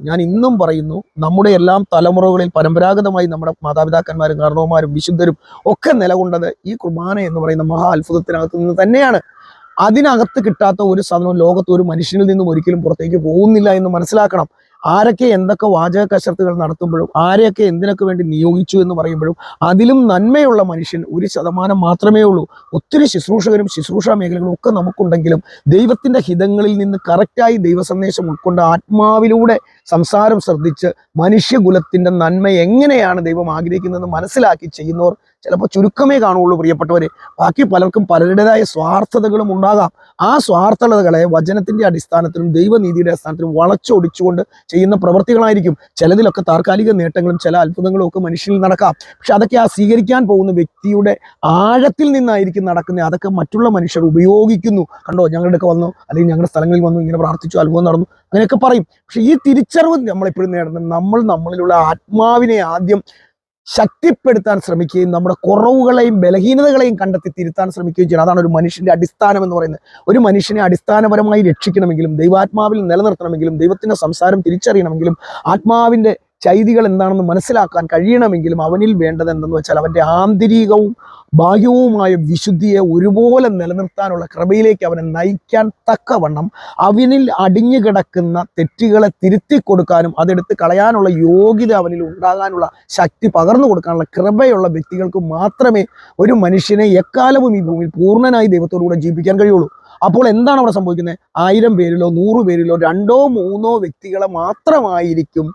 ഞാൻ ഇന്നും പറയുന്നു നമ്മുടെ എല്ലാം തലമുറകളിൽ പരമ്പരാഗതമായി നമ്മുടെ മാതാപിതാക്കന്മാരും കാരണവന്മാരും വിശുദ്ധരും ഒക്കെ നിലകൊണ്ടത് ഈ കുർബാന എന്ന് പറയുന്ന മഹാ അത്ഭുതത്തിനകത്ത് നിന്ന് തന്നെയാണ്. അതിനകത്ത് കിട്ടാത്ത ഒരു സാധനവും ലോകത്ത് ഒരു മനുഷ്യനിൽ നിന്നും ഒരിക്കലും പുറത്തേക്ക് പോകുന്നില്ല എന്ന് മനസ്സിലാക്കണം. ആരൊക്കെ എന്തൊക്കെ വാചക കശർത്തുകൾ നടത്തുമ്പോഴും ആരെയൊക്കെ എന്തിനൊക്കെ വേണ്ടി നിയോഗിച്ചു എന്ന് പറയുമ്പോഴും അതിലും നന്മയുള്ള മനുഷ്യൻ ഒരു ശതമാനം മാത്രമേ ഉള്ളൂ. ഒത്തിരി ശുശ്രൂഷകരും ശുശ്രൂഷ മേഖലകളും ഒക്കെ നമുക്കുണ്ടെങ്കിലും ദൈവത്തിന്റെ ഹിതങ്ങളിൽ നിന്ന് കറക്റ്റായി ദൈവസന്ദേശം ഉൾക്കൊണ്ട് ആത്മാവിലൂടെ സംസാരം ശ്രദ്ധിച്ച് മനുഷ്യകുലത്തിന്റെ നന്മ എങ്ങനെയാണ് ദൈവം ആഗ്രഹിക്കുന്നതെന്ന് മനസ്സിലാക്കി ചെയ്യുന്നവർ ചിലപ്പോൾ ചുരുക്കമേ കാണുള്ളൂ പ്രിയപ്പെട്ടവർ ബാക്കി പലർക്കും പലരുടേതായ സ്വാർത്ഥതകളും ഉണ്ടാകാം. ആ സ്വാർത്ഥതകളെ വചനത്തിന്റെ അടിസ്ഥാനത്തിലും ദൈവനീതിയുടെ അടിസ്ഥാനത്തിലും വളച്ചൊടിച്ചുകൊണ്ട് ചെയ്യുന്ന പ്രവൃത്തികളായിരിക്കും ചിലതിലൊക്കെ താൽക്കാലിക നേട്ടങ്ങളും ചില അത്ഭുതങ്ങളും ഒക്കെ മനുഷ്യരിൽ നടക്കാം. പക്ഷെ അതൊക്കെ ആ സ്വീകരിക്കാൻ പോകുന്ന വ്യക്തിയുടെ ആഴത്തിൽ നിന്നായിരിക്കും നടക്കുന്നത്. അതൊക്കെ മറ്റുള്ള മനുഷ്യർ ഉപയോഗിക്കുന്നു. കണ്ടോ ഞങ്ങളുടെ വന്നു അല്ലെങ്കിൽ ഞങ്ങളുടെ സ്ഥലങ്ങളിൽ വന്നു ഇങ്ങനെ പ്രാർത്ഥിച്ചു അത്ഭുതം നടന്നു അങ്ങനെയൊക്കെ പറയും. പക്ഷെ ഈ തിരിച്ചറിവ് നമ്മളെപ്പോഴും നേടുന്നത് നമ്മൾ നമ്മളിലുള്ള ആത്മാവിനെ ആദ്യം ശക്തിപ്പെടുത്താൻ ശ്രമിക്കുകയും നമ്മുടെ കുറവുകളെയും ബലഹീനതകളെയും കണ്ടെത്തി തിരുത്താൻ ശ്രമിക്കുകയും ചെയ്യണം. അതാണ് ഒരു മനുഷ്യന്റെ അടിസ്ഥാനം എന്ന് പറയുന്നത്. ഒരു മനുഷ്യനെ അടിസ്ഥാനപരമായി രക്ഷിക്കണമെങ്കിലും ദൈവാത്മാവിൽ നിലനിർത്തണമെങ്കിലും ദൈവത്തിന്റെ സംസാരം തിരിച്ചറിയണമെങ്കിലും ആത്മാവിന്റെ ചൈതികൾ എന്താണെന്ന് മനസ്സിലാക്കാൻ കഴിയണമെങ്കിലും അവനിൽ വേണ്ടത് എന്തെന്ന് വെച്ചാൽ അവന്റെ ആന്തരികവും ബാഹ്യവുമായ വിശുദ്ധിയെ ഒരുപോലെ നിലനിർത്താനുള്ള കൃപയിലേക്ക് അവനെ നയിക്കാൻ തക്കവണ്ണം അവനിൽ അടിഞ്ഞു കിടക്കുന്ന തെറ്റുകളെ തിരുത്തി കൊടുക്കാനും അതെടുത്ത് കളയാനുള്ള യോഗ്യത അവനിൽ ഉണ്ടാകാനുള്ള ശക്തി പകർന്നു കൊടുക്കാനുള്ള കൃപയുള്ള വ്യക്തികൾക്ക് മാത്രമേ ഒരു മനുഷ്യനെ എക്കാലവും ഈ ഭൂമിയിൽ പൂർണനായി ദൈവത്തോടുകൂടെ ജീവിക്കാൻ കഴിയുള്ളൂ. അപ്പോൾ എന്താണ് അവിടെ സംഭവിക്കുന്നത്? ആയിരം പേരിലോ നൂറ് പേരിലോ രണ്ടോ മൂന്നോ വ്യക്തികളെ മാത്രമായിരിക്കും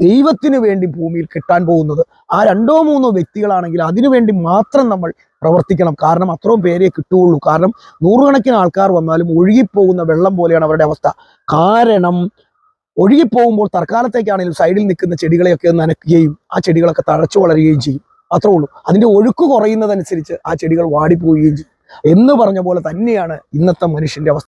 ദൈവത്തിന് വേണ്ടി ഭൂമിയിൽ കിട്ടാൻ പോകുന്നത് ആ രണ്ടോ മൂന്നോ വ്യക്തികളാണെങ്കിൽ അതിനുവേണ്ടി മാത്രം നമ്മൾ പ്രവർത്തിക്കണം. കാരണം അത്രയും പേരെ കിട്ടുകയുള്ളൂ. കാരണം നൂറുകണക്കിന് ആൾക്കാർ വന്നാലും ഒഴുകിപ്പോകുന്ന വെള്ളം പോലെയാണ് അവരുടെ അവസ്ഥ. കാരണം ഒഴുകിപ്പോകുമ്പോൾ തൽക്കാലത്തേക്കാണെങ്കിലും സൈഡിൽ നിൽക്കുന്ന ചെടികളെയൊക്കെ നനയ്ക്കുകയും ആ ചെടികളൊക്കെ തഴച്ചു വളരുകയും ചെയ്യും. അത്രേ ഉള്ളൂ. അതിന്റെ ഒഴുക്ക് കുറയുന്നതനുസരിച്ച് ആ ചെടികൾ വാടിപ്പോവുകയും ചെയ്യും. എന്ന് പറഞ്ഞ പോലെ തന്നെയാണ് ഇന്നത്തെ മനുഷ്യന്റെ അവസ്ഥ.